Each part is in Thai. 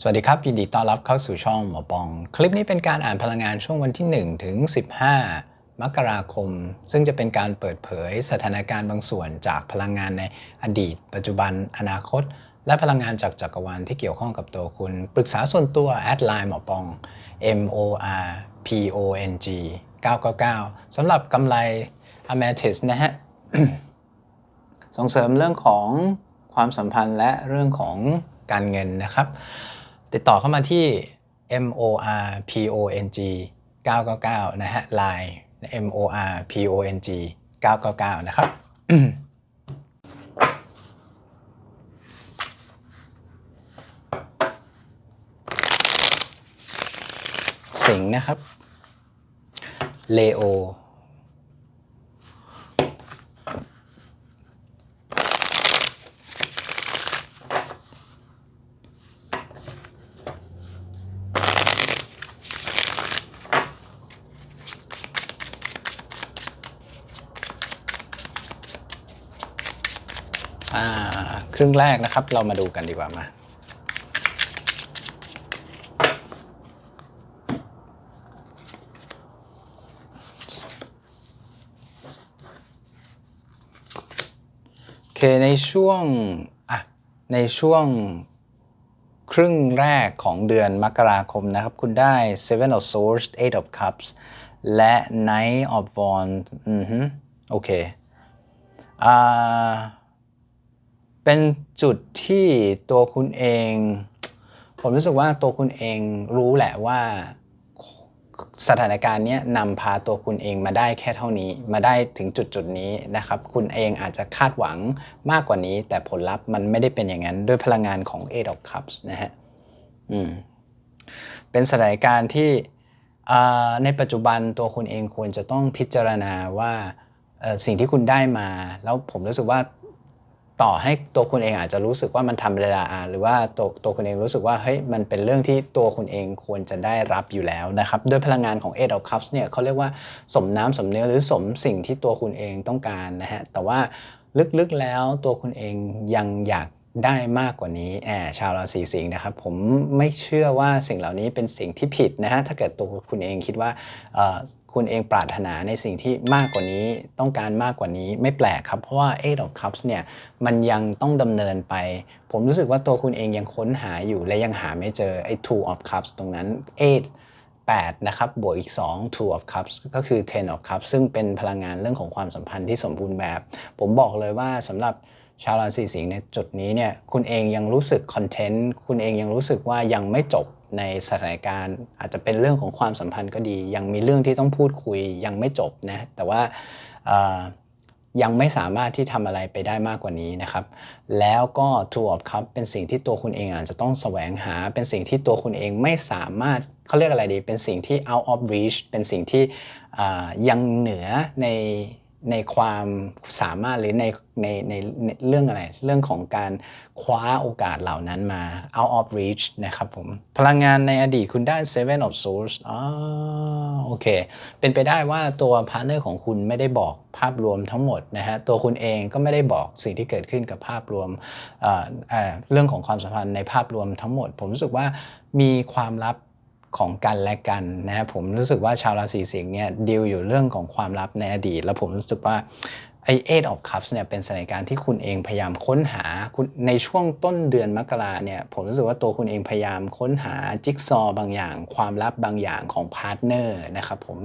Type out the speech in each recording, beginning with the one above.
สวัสดีครับยินดีต้อนรับเข้าสู่ช่องหมอปอง คลิปนี้เป็นการอ่านพลังงานช่วงวันที่ 1 ถึง 15 มกราคม ซึ่งจะเป็นการเปิดเผยสถานการณ์บางส่วนจากพลังงานในอดีต ปัจจุบัน อนาคต และพลังงานจากจักรวาลที่เกี่ยวข้องกับตัวคุณ ปรึกษาส่วนตัวแอดไลน์หมอปอง M O R P O N G 999สำหรับกำไร Amethyst นะฮะส่งเสริมเรื่องของความสัมพันธ์และเรื่องของการเงินนะครับ ติดต่อเข้ามาที่ M O R P O N G 999 นะฮะ Line M O R P O N G 999 นะครับสิงนะครับเลโอ ครึ่งแรกนะครับ เรามาดูกันดีกว่ามาโอเคในช่วงอะในช่วงครึ่งแรกของเดือนมกราคมนะครับ คุณได้ Seven of Swords Eight of Cups และ Knight of Wands อือฮึโอเคอ่า เป็นจุดที่ตัวคุณเอง ผมรู้สึกว่าตัวคุณเองรู้แหละว่าสถานการณ์นี้นำพาตัวคุณเองมาได้แค่เท่านี้ มาได้ถึงจุดจุดนี้นะครับ คุณเองอาจจะคาดหวังมากกว่านี้ แต่ผลลัพธ์มันไม่ได้เป็นอย่างนั้น ด้วยพลังงานของ Eight of Cups นะฮะอืมเป็นสถานการณ์ที่ในปัจจุบันตัวคุณเองควรจะต้องพิจารณาว่าสิ่งที่คุณได้มา แล้วผมรู้สึกว่า ต่อให้ตัวคุณเองอาจจะรู้สึกว่ามันทำเวลาอ่านหรือว่าตัวตัวคุณเองรู้สึกว่าเฮ้ยมันเป็นเรื่องที่ตัวคุณเองควรจะได้รับอยู่แล้วนะครับด้วยพลังงานของ Eight of Cups เนี่ยเขาเรียกว่าสมน้ำสมเนื้อหรือสมสิ่งที่ตัวคุณเองต้องการนะฮะแต่ว่าลึกๆแล้วตัวคุณเองยังอยาก ได้มากกว่านี้แอบชาวราศีสิงห์นะครับ ผมไม่เชื่อว่าสิ่งเหล่านี้เป็นสิ่งที่ผิดนะฮะถ้าเกิดตัวคุณเองคิดว่าคุณเองปรารถนาในสิ่งที่มากกว่านี้ต้องการมากกว่านี้ไม่แปลกครับ เพราะว่า Eight of Cups เนี่ยมันยังต้องดำเนินไป ผมรู้สึกว่าตัวคุณเองยังค้นหาอยู่และยังหาไม่เจอไอ้ Two of Cups ตรงนั้น Eight 8นะครับบวกอีก 2 Two of Cups ก็คือ Ten of Cups ซึ่งเป็นพลังงานเรื่องของความสัมพันธ์ที่สมบูรณ์แบบ ผมบอกเลยว่าสำหรับ ชาวราศีสิงห์ในจุดนี้เนี่ยคุณเองยังรู้สึกคอนเทนต์คุณเองยังรู้สึกว่ายังไม่จบในสถานการณ์ อาจจะเป็นเรื่องของความสัมพันธ์ก็ดี ยังมีเรื่องที่ต้องพูดคุยยังไม่จบนะแต่ว่ายังไม่สามารถที่ทำอะไรไปได้มากกว่านี้นะครับ แล้วก็ Two of Cups เป็นสิ่งที่ตัวคุณเองอาจจะต้องแสวงหา เป็นสิ่งที่ตัวคุณเองไม่สามารถเขาเรียกอะไรดี เป็นสิ่งที่ out of reach เป็นสิ่งที่ยังเหนือใน ในความสามารถหรือในในในในเรื่องอะไร เรื่องของการคว้าโอกาสเหล่านั้นมา out of reach นะครับผม พลังงานในอดีตคุณได้ Seven of Swords อ๋อโอเค เป็นไปได้ว่าตัวพาร์ทเนอร์ของคุณไม่ได้บอกภาพรวมทั้งหมดนะฮะ ตัวคุณเองก็ไม่ได้บอกสิ่งที่เกิดขึ้นกับภาพรวมเอ่อเอ่อเรื่องของความสัมพันธ์ในภาพรวมทั้งหมด ผมรู้สึกว่ามีความลับ ของกันและกันนะครับผมรู้สึกว่าชาวราศีสิงห์เนี่ยดีลอยู่เรื่องของความลับในอดีต แล้วผมรู้สึกว่าไอ้ Eight of Cups เนี่ยเป็นสถานการณ์ที่คุณเองพยายามค้นหาคุณในช่วงต้นเดือนมกราเนี่ยผมรู้สึกว่าตัวคุณเองพยายามค้นหาจิ๊กซอว์บางอย่าง ความลับบางอย่างของพาร์ทเนอร์นะครับผม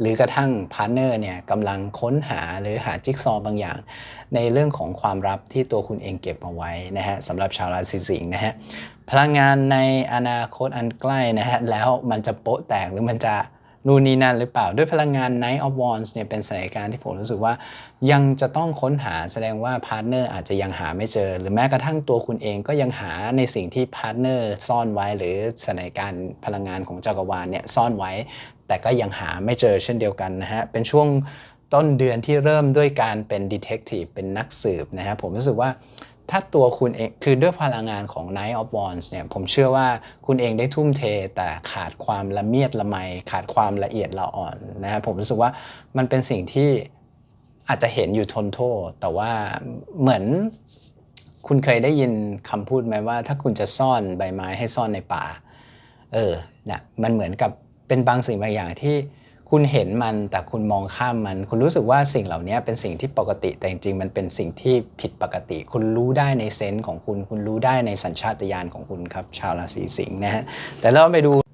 หรือกระทั่งพาร์ทเนอร์เนี่ยกำลังค้นหาหรือหาจิ๊กซอว์บางอย่าง ในเรื่องของความลับที่ตัวคุณเองเก็บเอาไว้นะฮะสำหรับชาวราศีสิงห์นะฮะ พลังงานในอนาคตอันใกล้นะฮะแล้วมันจะโป๊ะแตกหรือมันจะนู่นนี่นั่นหรือเปล่าด้วยพลังงาน Night of Wands เนี่ยเป็นสถานการณ์ที่ผมรู้สึกว่ายังจะต้องค้นหาแสดงว่าพาร์ทเนอร์อาจจะยังหาไม่เจอ หรือแม้กระทั่งตัวคุณเองก็ยังหาในสิ่งที่พาร์ทเนอร์ซ่อนไว้ หรือสถานการณ์พลังงานของจักรวาลเนี่ยซ่อนไว้ แต่ก็ยังหาไม่เจอเช่นเดียวกันนะฮะเป็นช่วงต้นเดือนที่เริ่มด้วยการเป็นดีเทคทีฟเป็นนักสืบนะฮะผมรู้สึกว่า ถ้าตัวคุณเองคือด้วยพลังงานของ Night of Wands เนี่ยผมเชื่อว่าคุณเองได้ทุ่มเท แต่ขาดความละเมียดละไม ขาดความละเอียดละอ่อนนะครับผมรู้สึกว่ามันเป็นสิ่งที่อาจจะเห็นอยู่ทนโทษ แต่ว่าเหมือนคุณเคยได้ยินคำพูดไหมว่า ถ้าคุณจะซ่อนใบไม้ให้ซ่อนในป่า เออนะมันเหมือนกับเป็นบางสิ่งบางอย่างที่ คุณเห็นมันแต่คุณมองข้ามมัน คุณรู้สึกว่าสิ่งเหล่านี้เป็นสิ่งที่ปกติแต่จริงๆมันเป็นสิ่งที่ผิดปกติ คุณรู้ได้ในเซนส์ของคุณ คุณรู้ได้ในสัญชาตญาณของคุณครับ ชาวราศีสิงห์นะฮะแต่เราไปดู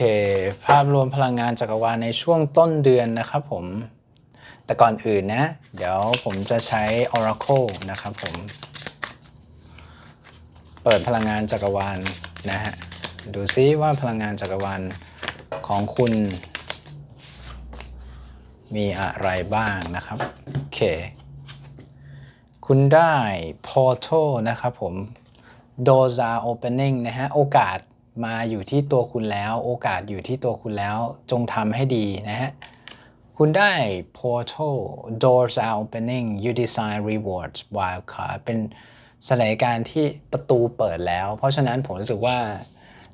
เค ภาพรวมพลังงานจักรวาลในช่วงต้นเดือนนะครับผม แต่ก่อนอื่นนะ เดี๋ยวผมจะใช้ Oracle นะครับผม เปิดพลังงานจักรวาลนะฮะ ดูซิว่าพลังงานจักรวาลของคุณ มีอะไรบ้างนะครับ โอเค คุณได้ Portal นะครับผม Doors are opening นะฮะ โอกาส มาอยู่ที่ตัวคุณแล้ว โอกาสอยู่ที่ตัวคุณแล้ว จงทำให้ดีนะฮะ คุณได้ Portal Doors are opening you design rewards wildcard เป็นสถานการณ์ที่ประตูเปิดแล้ว เพราะฉะนั้นผมรู้สึกว่า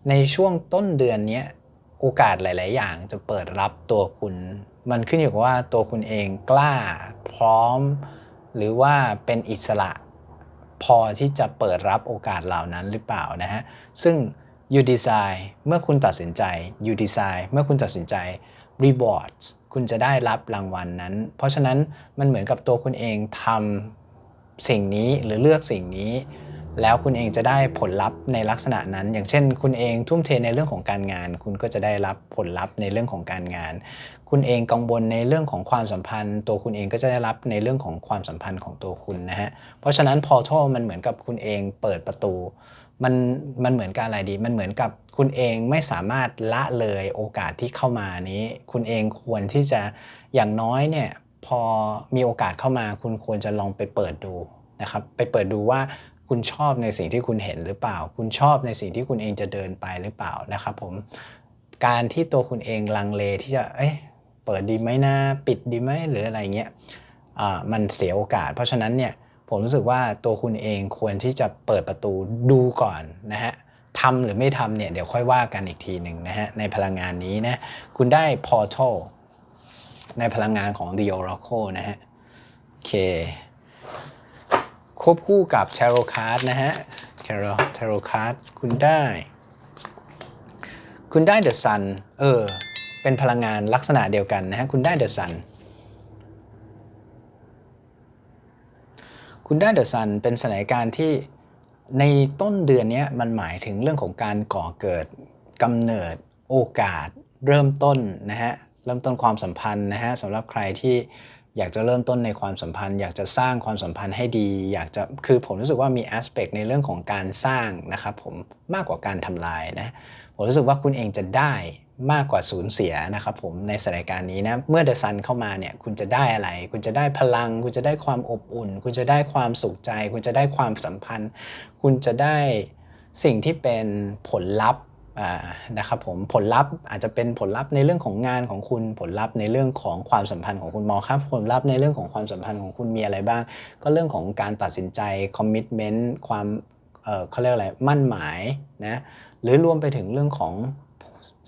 ในช่วงต้นเดือนนี้โอกาสหลาย ๆ อย่างจะเปิดรับตัวคุณ มันขึ้นอยู่กับว่าตัวคุณเองกล้าพร้อม หรือว่าเป็นอิสระพอที่จะเปิดรับโอกาสเหล่านั้นหรือเปล่านะฮะ ซึ่ง you design เมื่อคุณตัดสินใจ you design เมื่อคุณตัดสินใจ rewards คุณจะได้รับรางวัลนนั้น เพราะฉะนั้นมันเหมือนกับตัวคุณเองทำสิ่งนี้หรือเลือกสิ่งนี้ แล้วคุณเองจะได้ผลลัพธ์ในลักษณะนั้น อย่างเช่น คุณเองทุ่มเทในเรื่องของการงาน คุณก็จะได้รับผลลัพธ์ในเรื่องของการงาน คุณเองกังวลในเรื่องของความสัมพันธ์ ตัวคุณเองก็จะได้รับในเรื่องของความสัมพันธ์ของตัวคุณนะฮะเพราะฉะนั้นพอทัลมันเหมือนกับคุณเองเปิดประตู มันมันเหมือนกับอะไรดี มันเหมือนกับคุณเองไม่สามารถละเลยโอกาสที่เข้ามานี้ คุณเองควรที่จะอย่างน้อยเนี่ยพอมีโอกาสเข้ามาคุณควรจะลองไปเปิดดูนะครับ ไปเปิดดูว่าคุณชอบในสิ่งที่คุณเห็นหรือเปล่า คุณชอบในสิ่งที่คุณเองจะเดินไปหรือเปล่านะครับผมการที่ตัวคุณเองลังเลที่จะเอ้ยเปิดดีไหมนะปิดดีไหมหรืออะไรเงี้ยอ่ามันเสียโอกาส เพราะฉะนั้นเนี่ย ผมรู้สึกว่าตัวคุณเองควรที่จะเปิดประตูดูก่อนนะฮะทำหรือไม่ทำเนี่ยเดี๋ยวค่อยว่ากันอีกทีหนึ่งนะฮะในพลังงานนี้นะคุณได้ portal ในพลังงานของ The Oracle นะฮะโอเคควบคู่กับ Tarot Card นะฮะ Tarot Card คุณได้ คุณได้ The Sun เออเป็นพลังงานลักษณะเดียวกันนะฮะคุณได้ The Sun คุณได้ The Sun เป็นสถานการณ์ที่ในต้นเดือนนี้มันหมายถึงเรื่องของการก่อเกิดกำเนิดโอกาส เริ่มต้นนะฮะเริ่มต้นความสัมพันธ์นะฮะสำหรับใครที่อยากจะเริ่มต้นในความสัมพันธ์ อยากจะสร้างความสัมพันธ์ให้ดี อยากจะคือผมรู้สึกว่ามีแอสเปกในเรื่องของการสร้างนะครับผมมากกว่าการทำลายนะผมรู้สึกว่าคุณเองจะได้ มากกว่าสูญเสียนะครับผมในสถานการณ์นี้นะเมื่อเดอะซันเข้ามาเนี่ยคุณจะได้อะไร คุณจะได้พลัง คุณจะได้ความอบอุ่น คุณจะได้ความสุขใจ คุณจะได้ความสัมพันธ์ คุณจะได้สิ่งที่เป็นผลลัพธ์นะครับผมผลลัพธ์อาจจะเป็นผลลัพธ์ในเรื่องของงานของคุณผลลัพธ์ในเรื่องของความสัมพันธ์ของคุณมองครับ ผลลัพธ์ในเรื่องของความสัมพันธ์ของคุณมีอะไรบ้าง ก็เรื่องของการตัดสินใจคอมมิชเมนต์ความเอ่อเขาเรียกอะไรมั่นหมายนะหรือรวมไปถึงเรื่องของ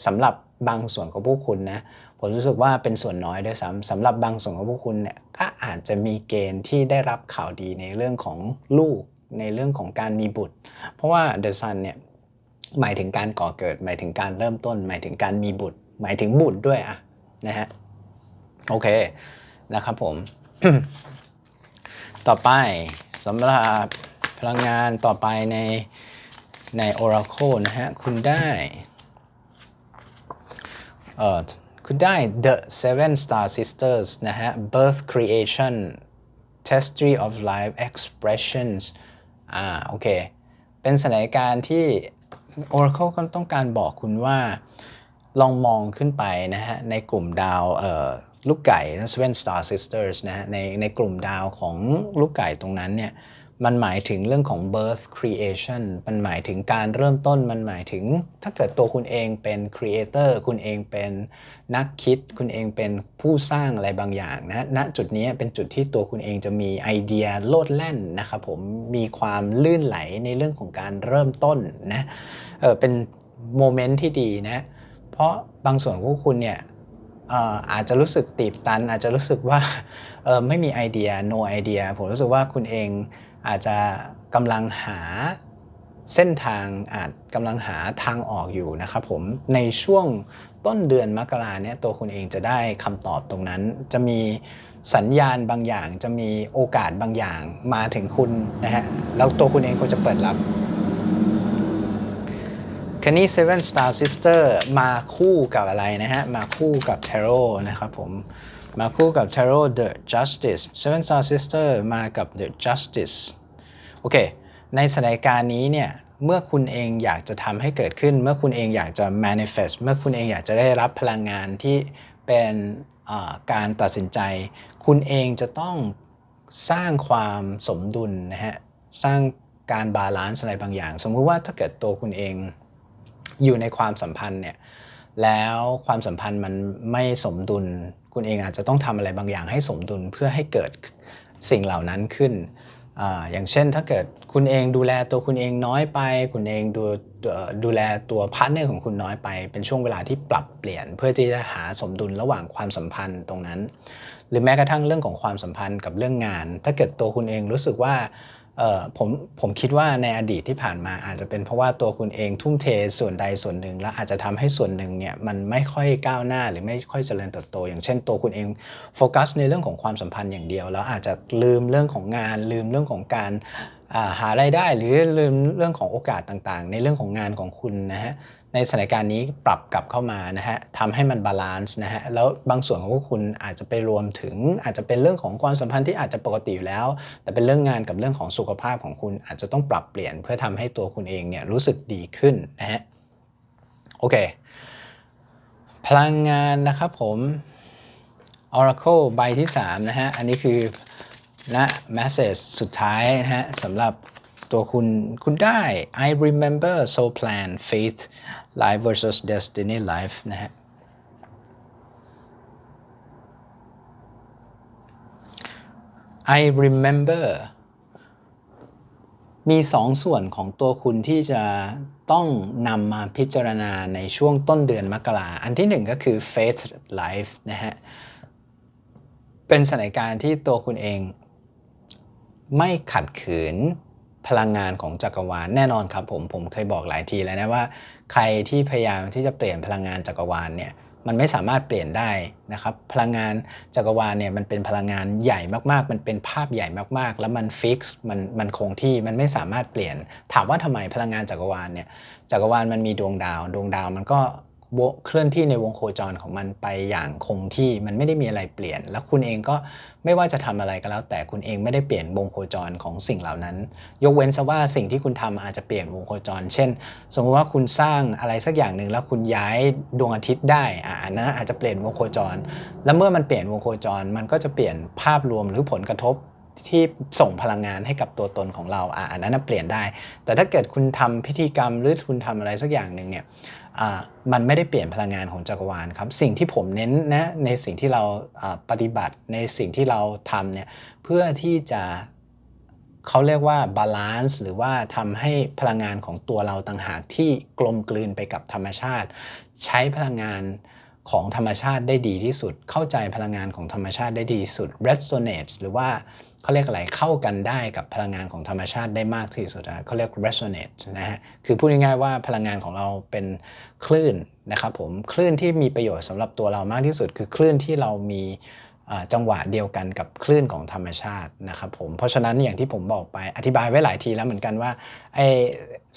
สำหรับบางส่วนของพวกคุณนะผมรู้สึกว่าเป็นส่วนน้อยด้วยซ้ำสำหรับบางส่วนของพวกคุณเนี่ยก็อาจจะมีเกณฑ์ที่ได้รับข่าวดีในเรื่องของลูกในเรื่องของการมีบุตร เพราะว่าเดอะซันเนี่ยหมายถึงการก่อเกิด หมายถึงการเริ่มต้น หมายถึงการมีบุตร หมายถึงบุตรด้วยอะนะฮะโอเคนะครับผมต่อไปสำหรับพลังงานต่อไปในใน Oracle นะฮะ คุณได้ คุณได้ The Seven Star Sisters นะฮะ Birth Creation Tapestry of Life Expressions อ่าโอเค เป็นสถานการณ์ที่ Oracle ก็ต้องการบอกคุณว่าลองมองขึ้นไปนะฮะ ในกลุ่มดาวเอ่อลูกไก่ Seven Star Sisters นะฮะในในกลุ่มดาวของลูกไก่ตรงนั้นเนี่ย มันหมายถึงเรื่องของ birth creation มันหมายถึงการเริ่มต้น มันหมายถึง ถ้าเกิดตัวคุณเองเป็น creator คุณเองเป็นนักคิด คุณเองเป็นผู้สร้างอะไรบางอย่างนะณจุดนี้เป็นจุดที่ตัวคุณเองจะมีไอเดียโลดแล่นนะครับผม มีความลื่นไหลในเรื่องของการเริ่มต้นนะ เออเป็นโมเมนต์ที่ดีนะ เพราะบางส่วนของคุณเนี่ยอาจจะรู้สึกตีบตัน อาจจะรู้สึกว่าไม่มีไอเดีย no idea ผมรู้สึกว่าคุณเอง อาจจะกำลังหาเส้นทางอาจกำลังหาทางออกอยู่นะครับผมในช่วงต้นเดือนมกราเนี่ยตัวคุณเองจะได้คำตอบตรงนั้น จะมีสัญญาณบางอย่าง จะมีโอกาสบางอย่างมาถึงคุณนะฮะแล้วตัวคุณเองก็จะเปิดรับคันนี้ Seven Star Sister มาคู่กับอะไรนะฮะ มาคู่กับ Tarot นะครับผม มาคู่กับ Tarot The Justice Seven Star Sister มากับ The Justice โอเค ในสถานการณ์นี้เนี่ย เมื่อคุณเองอยากจะทำให้เกิดขึ้น เมื่อคุณเองอยากจะ manifest เมื่อคุณเองอยากจะได้รับพลังงานที่เป็นการตัดสินใจ คุณเองจะต้องสร้างความสมดุลนะฮะ สร้างการบาลานซ์อะไรบางอย่าง สมมุติว่าถ้าเกิดตัวคุณเองอยู่ในความสัมพันธ์เนี่ย แล้วความสัมพันธ์มันไม่สมดุล คุณเองอาจจะต้องทำอะไรบางอย่างให้สมดุลเพื่อให้เกิดสิ่งเหล่านั้นขึ้นออย่างเช่นถ้าเกิดคุณเองดูแลตัวคุณเองน้อยไป คุณเองดูดูแลตัวพาร์ทเนอร์ของคุณน้อยไป เป็นช่วงเวลาที่ปรับเปลี่ยน เพื่อที่จะหาสมดุลระหว่างความสัมพันธ์ตรงนั้น หรือแม้กระทั่งเรื่องของความสัมพันธ์กับเรื่องงาน ถ้าเกิดตัวคุณเองรู้สึกว่า ผมผมคิดว่าในอดีตที่ผ่านมาอาจจะเป็นเพราะว่าตัวคุณเองทุ่มเทส่วนใดส่วนหนึ่ง แล้วอาจจะทำให้ส่วนหนึ่งเนี่ยมันไม่ค่อยก้าวหน้าหรือไม่ค่อยเจริญเติบโต อย่างเช่น ตัวคุณเองโฟกัสในเรื่องของความสัมพันธ์อย่างเดียว แล้วอาจจะลืมเรื่องของงาน ลืมเรื่องของการหาไรายได้ หรือลืมเรื่องของโอกาสต่างๆ ในเรื่องของงานของคุณนะฮะ ในสถานการณ์นี้ปรับกลับเข้ามานะฮะทำให้มันบาลานซ์นะฮะแล้วบางส่วนของพวกคุณอาจจะไปรวมถึงอาจจะเป็นเรื่องของความสัมพันธ์ที่อาจจะปกติอยู่แล้ว แต่เป็นเรื่องงานกับเรื่องของสุขภาพของคุณอาจจะต้องปรับเปลี่ยนเพื่อทำให้ตัวคุณเองเนี่ยรู้สึกดีขึ้นนะฮะโอเค พลังงานนะครับผม Oracle ใบที่3นะฮะอันนี้คือนะ message สุดท้ายนะฮะสำหรับตัวคุณคุณได้ I remember so plan faith life versus destiny life นะฮะ I remember มีสองส่วนของตัวคุณที่จะต้องนำมาพิจารณาในช่วงต้นเดือนมกราอันที่หนึ่งก็คือ faith life นะฮะ เป็นสถานการณ์ที่ตัวคุณเอง ไม่ขัดขืนพลังงานของจักรวาลแน่นอนครับผม ผมเคยบอกหลายทีแล้วนะว่า ใครที่พยายามที่จะเปลี่ยนพลังงานจักรวาลเนี่ยมันไม่สามารถเปลี่ยนได้นะครับ พลังงานจักรวาลเนี่ยมันเป็นพลังงานใหญ่มากๆ มันเป็นภาพใหญ่มากๆ แล้วมันฟิกซ์มันมันคงที่มันไม่สามารถเปลี่ยน ถามว่าทำไมพลังงานจักรวาลเนี่ยจักรวาลมันมีดวงดาว ดวงดาวมันก็ เคลื่อนที่ในวงโคจรของมันไปอย่างคงที่มันไม่ได้มีอะไรเปลี่ยน แล้วคุณเองก็ไม่ว่าจะทำอะไรก็แล้ว แต่คุณเองไม่ได้เปลี่ยนวงโคจรของสิ่งเหล่านั้น ยกเว้นซะว่าสิ่งที่คุณทำอาจจะเปลี่ยนวงโคจร เช่น สมมติว่าคุณสร้างอะไรสักอย่างหนึ่งแล้วคุณย้ายดวงอาทิตย์ได้อ่านั้นอาจจะเปลี่ยนวงโคจร แล้วเมื่อมันเปลี่ยนวงโคจร มันก็จะเปลี่ยนภาพรวมหรือผลกระทบที่ส่งพลังงานให้กับตัวตนของเราอ่าอันนั้นเปลี่ยนได้ แต่ถ้าเกิดคุณทำพิธีกรรมหรือคุณทำอะไรสักอย่างหนึ่งเนี่ย มันไม่ได้เปลี่ยนพลังงานของจักรวาลครับ สิ่งที่ผมเน้นนะในสิ่งที่เราปฏิบัติในสิ่งที่เราทำเนี่ยเพื่อที่จะเขาเรียกว่าบาลานซ์หรือว่าทำให้พลังงานของตัวเราต่างหากที่กลมกลืนไปกับธรรมชาติ ใช้พลังงานของธรรมชาติได้ดีที่สุดเข้าใจพลังงานของธรรมชาติได้ดีที่สุด resonate หรือว่า เขาเรียกอะไรเข้ากันได้กับพลังงานของธรรมชาติได้มากที่สุดนะเขาเรียก resonate นะฮะคือพูดง่ายๆว่าพลังงานของเราเป็นคลื่นนะครับผมคลื่นที่มีประโยชน์สำหรับตัวเรามากที่สุด คือคลื่นที่เรามีจังหวะเดียวกันกับคลื่นของธรรมชาตินะครับผม เพราะฉะนั้นอย่างที่ผมบอกไปอธิบายไว้หลายทีแล้วเหมือนกันว่าไอ้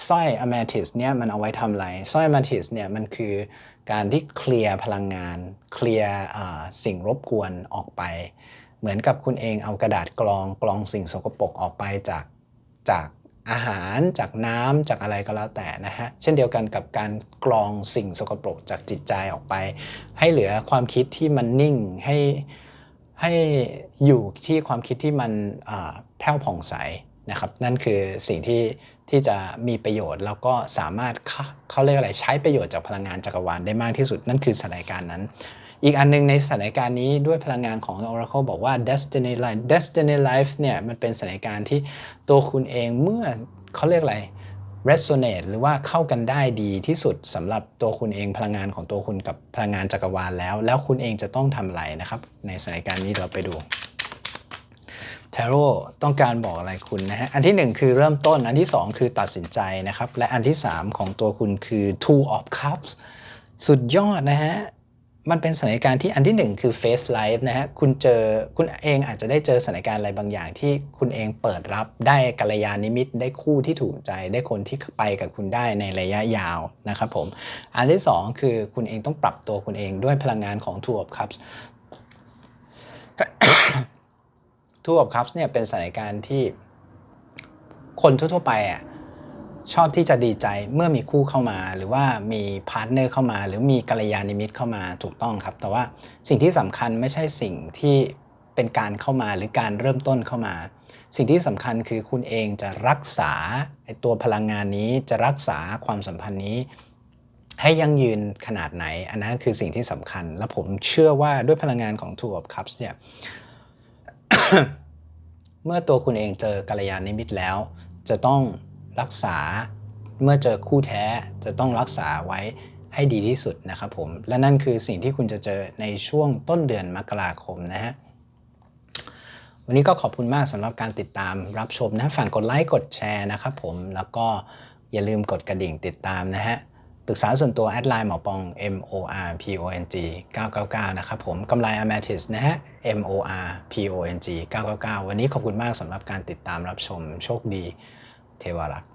สร้อยอะแมทิสเนี่ยมันเอาไว้ทำอะไรสร้อยอะแมทิสเนี่ยมันคือการที่เคลียร์พลังงาน เคลียร์สิ่งรบกวนออกไป เหมือนกับคุณเองเอากระดาษกรองกรองสิ่งสกปรกออกไปจากจากอาหารจากน้ำจากอะไรก็แล้วแต่นะฮะ เช่นเดียวกันกับการกรองสิ่งสกปรกจากจิตใจออกไป ให้เหลือความคิดที่มันนิ่งให้ให้อยู่ที่ความคิดที่มันแผ้วผ่องใสนะครับนั่นคือสิ่งที่ที่จะมีประโยชน์แล้วก็สามารถเขาเขาเรียกอะไรใช้ประโยชน์จากพลังงานจักรวาลได้มากที่สุดนั่นคือสถานการณ์นั้น อีกอันหนึงในสถานการณ์นี้ด้วยพลังงานของ Oracle บอกว่า Destiny Life Destiny Life เนี่ยมันเป็นสถานการณ์ที่ตัวคุณเองเมื่อเขาเรียกอะไร resonate หรือว่าเข้ากันได้ดีที่สุดสำหรับตัวคุณเองพลังงานของตัวคุณกับพลังงานจักรวาลแล้ว แล้วคุณเองจะต้องทำอะไรนะครับ ในสถานการณ์นี้เราไปดูทโร่ต้องการบอกอะไรคุณนะฮะ อันที่ 1 คือเริ่มต้น อันที่ 2 คือตัดสินใจนะครับ และอันที่ 3 ของตัวคุณคือ two of cups สุดยอดนะฮะ มันเป็นสถานการณ์ที่อันที่ 1 คือ face life นะฮะคุณเจอคุณเองอาจจะได้เจอสถานการณ์อะไรบางอย่างที่คุณเองเปิดรับได้กัลยาณมิตได้คู่ที่ถูกใจได้คนที่ไปกับคุณได้ในระยะยาวนะครับผมอันที่ 2 คือคุณเองต้องปรับตัวคุณเองด้วยพลังงานของ two of cups Two of Cups เนี่ยเป็นสถานการณ์ที่คนทั่วๆไปอะ ชอบที่จะดีใจเมื่อมีคู่เข้ามา หรือว่ามีพาร์ทเนอร์เข้ามา หรือมีกัลยาณมิตรเข้ามาถูกต้องครับ แต่ว่าสิ่งที่สำคัญไม่ใช่สิ่งที่เป็นการเข้ามาหรือการเริ่มต้นเข้ามา สิ่งที่สำคัญคือคุณเองจะรักษาตัวพลังงานนี้จะรักษาความสัมพันธ์นี้ ให้ยั่งยืนขนาดไหน อันนั้นคือสิ่งที่สำคัญ และผมเชื่อว่าด้วยพลังงานของ Two of Cups เนี่ยเมื่อตัวคุณเองเจอกัลยาณมิตรแล้ว จะต้อง รักษาเมื่อเจอคู่แท้จะต้องรักษาไว้ให้ดีที่สุดนะครับผม และนั่นคือสิ่งที่คุณจะเจอในช่วงต้นเดือนมกราคมนะฮะวันนี้ก็ขอบคุณมากสำหรับการติดตามรับชมนะฝากกดไลค์กดแชร์นะครับผมแล้วก็อย่าลืมกดกระดิ่งติดตามนะฮะปรึกษาส่วนตัวแอดไลน์หมอปอง M O R P O N G 999 นะครับผมกำไร Amethyst นะฮะ M O R P O N G 999 วันนี้ขอบคุณมากสำหรับการติดตามรับชมโชคดี เทวารักษ์